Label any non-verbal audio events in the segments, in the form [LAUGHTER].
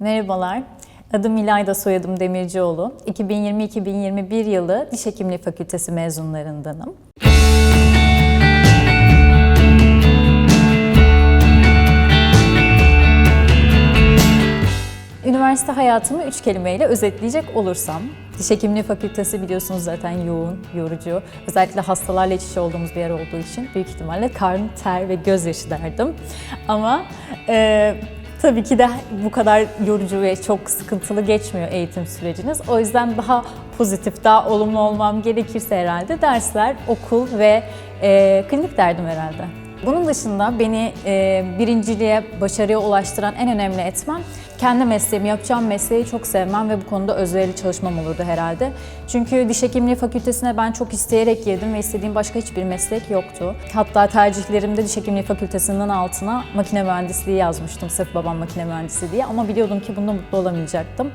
Merhabalar. Adım İlayda, soyadım Demircioğlu. 2020-2021 yılı Diş Hekimliği Fakültesi mezunlarındanım. Üniversite hayatımı üç kelimeyle özetleyecek olursam, Diş Hekimliği Fakültesi biliyorsunuz zaten yoğun, yorucu. Özellikle hastalarla iç içe olduğumuz bir yer olduğu için büyük ihtimalle karın, ter ve gözyaşı derdim. Ama e, tabii ki de bu kadar yorucu ve çok sıkıntılı geçmiyor eğitim süreciniz. O yüzden daha pozitif, daha olumlu olmam gerekirse herhalde dersler, okul ve e, klinik derdim herhalde. Bunun dışında beni e, birinciliğe, başarıya ulaştıran en önemli etmen kendi mesleğimi, yapacağım mesleği çok sevmem ve bu konuda özverili çalışmam olurdu herhalde. Çünkü diş hekimliği fakültesine ben çok isteyerek girdim ve istediğim başka hiçbir meslek yoktu. Hatta tercihlerimde diş hekimliği fakültesinden altına makine mühendisliği yazmıştım sırf babam makine mühendisi diye ama biliyordum ki bunda mutlu olamayacaktım.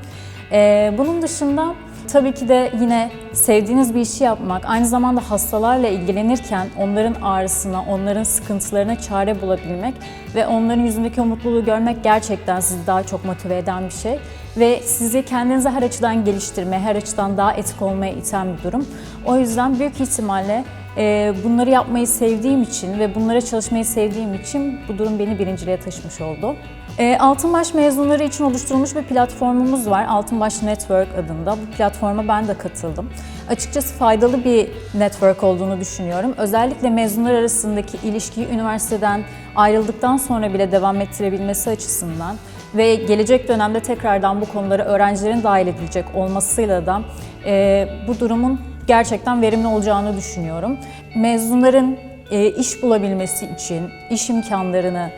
E, bunun dışında Tabii ki de yine sevdiğiniz bir işi yapmak, aynı zamanda hastalarla ilgilenirken onların ağrısına, onların sıkıntılarına çare bulabilmek ve onların yüzündeki o mutluluğu görmek gerçekten sizi daha çok motive eden bir şey. Ve sizi kendinize her açıdan geliştirmeye, her açıdan daha etik olmaya iten bir durum. O yüzden büyük ihtimalle e, bunları yapmayı sevdiğim için ve bunlara çalışmayı sevdiğim için bu durum beni birinciliğe taşımış oldu. E, Altınbaş mezunları için oluşturulmuş bir platformumuz var. Altınbaş Network adında. Bu platforma ben de katıldım. Açıkçası faydalı bir network olduğunu düşünüyorum. Özellikle mezunlar arasındaki ilişkiyi üniversiteden ayrıldıktan sonra bile devam ettirebilmesi açısından ve gelecek dönemde tekrardan bu konulara öğrencilerin dahil edilecek olmasıyla da e, bu durumun gerçekten verimli olacağını düşünüyorum. Mezunların e, iş bulabilmesi için iş imkanlarını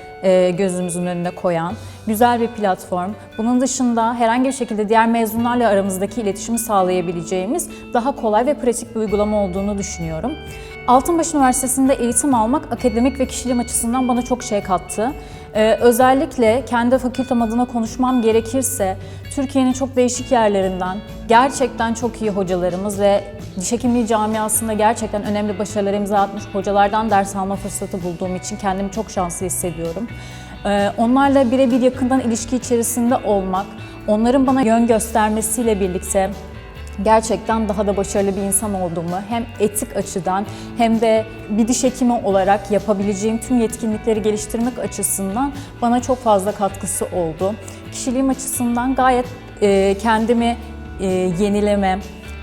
gözümüzün önüne koyan güzel bir platform. Bunun dışında herhangi bir şekilde diğer mezunlarla aramızdaki iletişimi sağlayabileceğimiz daha kolay ve pratik bir uygulama olduğunu düşünüyorum. Altınbaş Üniversitesi'nde eğitim almak akademik ve kişiliğim açısından bana çok şey kattı. Ee, özellikle kendi fakültem adına konuşmam gerekirse Türkiye'nin çok değişik yerlerinden gerçekten çok iyi hocalarımız ve diş hekimliği camiasında gerçekten önemli başarılar imza atmış hocalardan ders alma fırsatı bulduğum için kendimi çok şanslı hissediyorum. Ee, onlarla birebir yakından ilişki içerisinde olmak, onların bana yön göstermesiyle birlikte gerçekten daha da başarılı bir insan olduğumu hem etik açıdan hem de bir diş hekimi olarak yapabileceğim tüm yetkinlikleri geliştirmek açısından bana çok fazla katkısı oldu. Kişiliğim açısından gayet e, kendimi e, yenileme,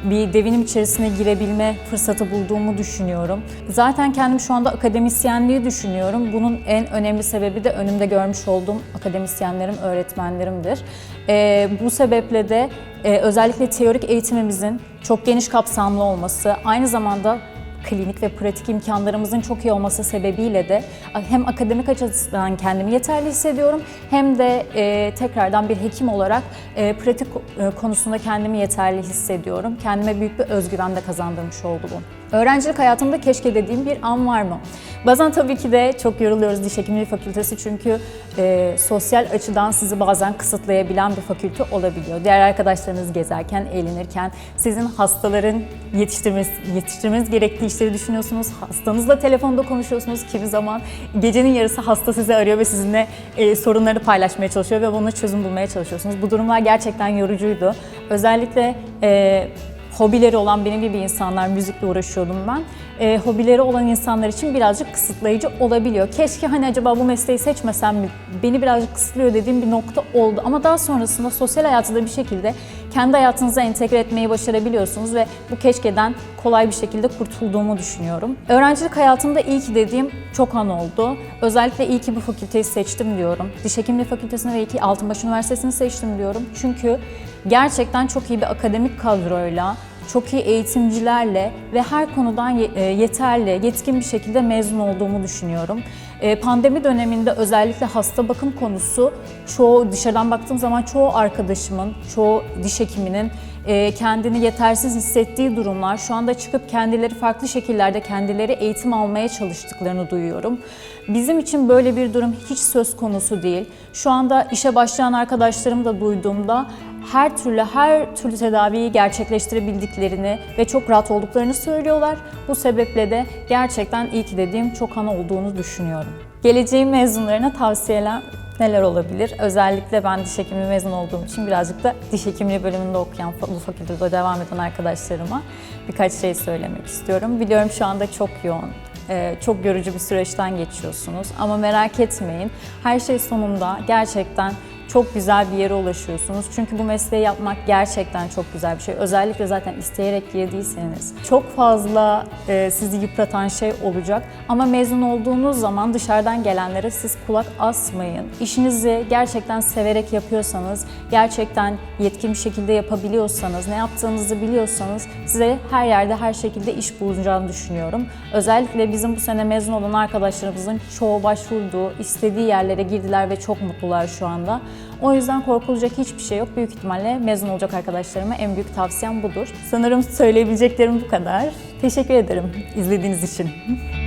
bir devinim içerisine girebilme fırsatı bulduğumu düşünüyorum. Zaten kendim şu anda akademisyenliği düşünüyorum. Bunun en önemli sebebi de önümde görmüş olduğum akademisyenlerim, öğretmenlerimdir. Ee, bu sebeple de e, özellikle teorik eğitimimizin çok geniş kapsamlı olması, aynı zamanda klinik ve pratik imkanlarımızın çok iyi olması sebebiyle de hem akademik açıdan kendimi yeterli hissediyorum hem de e, tekrardan bir hekim olarak e, pratik e, konusunda kendimi yeterli hissediyorum. Kendime büyük bir özgüven de kazandırmış oldu bu. Öğrencilik hayatımda keşke dediğim bir an var mı? Bazen tabii ki de çok yoruluyoruz diş hekimliği fakültesi çünkü e, sosyal açıdan sizi bazen kısıtlayabilen bir fakülte olabiliyor. Diğer arkadaşlarınız gezerken, eğlenirken sizin hastaların yetiştirmeniz, yetiştirmeniz gerektiği işleri düşünüyorsunuz. Hastanızla telefonda konuşuyorsunuz. Kimi zaman gecenin yarısı hasta sizi arıyor ve sizinle e, sorunları paylaşmaya çalışıyor ve buna çözüm bulmaya çalışıyorsunuz. Bu durumlar gerçekten yorucuydu. Özellikle e, hobileri olan benim gibi insanlar, müzikle uğraşıyordum ben. E, hobileri olan insanlar için birazcık kısıtlayıcı olabiliyor. Keşke hani acaba bu mesleği seçmesem mi, beni birazcık kısıtlıyor dediğim bir nokta oldu. Ama daha sonrasında sosyal hayatı da bir şekilde kendi hayatınıza entegre etmeyi başarabiliyorsunuz ve bu keşkeden kolay bir şekilde kurtulduğumu düşünüyorum. Öğrencilik hayatımda iyi ki dediğim çok an oldu. Özellikle iyi ki bu fakülteyi seçtim diyorum. Diş Hekimliği Fakültesini ve iyi ki Altınbaş Üniversitesi'ni seçtim diyorum. Çünkü gerçekten çok iyi bir akademik kadroyla, çok iyi eğitimcilerle ve her konudan e, yeterli, yetkin bir şekilde mezun olduğumu düşünüyorum. E, pandemi döneminde özellikle hasta bakım konusu çoğu dışarıdan baktığım zaman çoğu arkadaşımın, çoğu diş hekiminin e, kendini yetersiz hissettiği durumlar şu anda çıkıp kendileri farklı şekillerde kendileri eğitim almaya çalıştıklarını duyuyorum. Bizim için böyle bir durum hiç söz konusu değil. Şu anda işe başlayan arkadaşlarım da duyduğumda her türlü her türlü tedaviyi gerçekleştirebildiklerini ve çok rahat olduklarını söylüyorlar. Bu sebeple de gerçekten iyi ki dediğim çok ana olduğunu düşünüyorum. Geleceğin mezunlarına tavsiyeler neler olabilir? Özellikle ben diş hekimliği mezun olduğum için birazcık da diş hekimliği bölümünde okuyan, bu fakültede devam eden arkadaşlarıma birkaç şey söylemek istiyorum. Biliyorum şu anda çok yoğun, e, çok yorucu bir süreçten geçiyorsunuz ama merak etmeyin. Her şey sonunda gerçekten çok güzel bir yere ulaşıyorsunuz. Çünkü bu mesleği yapmak gerçekten çok güzel bir şey. Özellikle zaten isteyerek girdiyseniz çok fazla e, sizi yıpratan şey olacak. Ama mezun olduğunuz zaman dışarıdan gelenlere siz kulak asmayın. İşinizi gerçekten severek yapıyorsanız, gerçekten yetkin bir şekilde yapabiliyorsanız, ne yaptığınızı biliyorsanız size her yerde her şekilde iş bulacağını düşünüyorum. Özellikle bizim bu sene mezun olan arkadaşlarımızın çoğu başvurduğu, istediği yerlere girdiler ve çok mutlular şu anda. O yüzden korkulacak hiçbir şey yok. Büyük ihtimalle mezun olacak arkadaşlarıma en büyük tavsiyem budur. Sanırım söyleyebileceklerim bu kadar. Teşekkür ederim izlediğiniz için. [LAUGHS]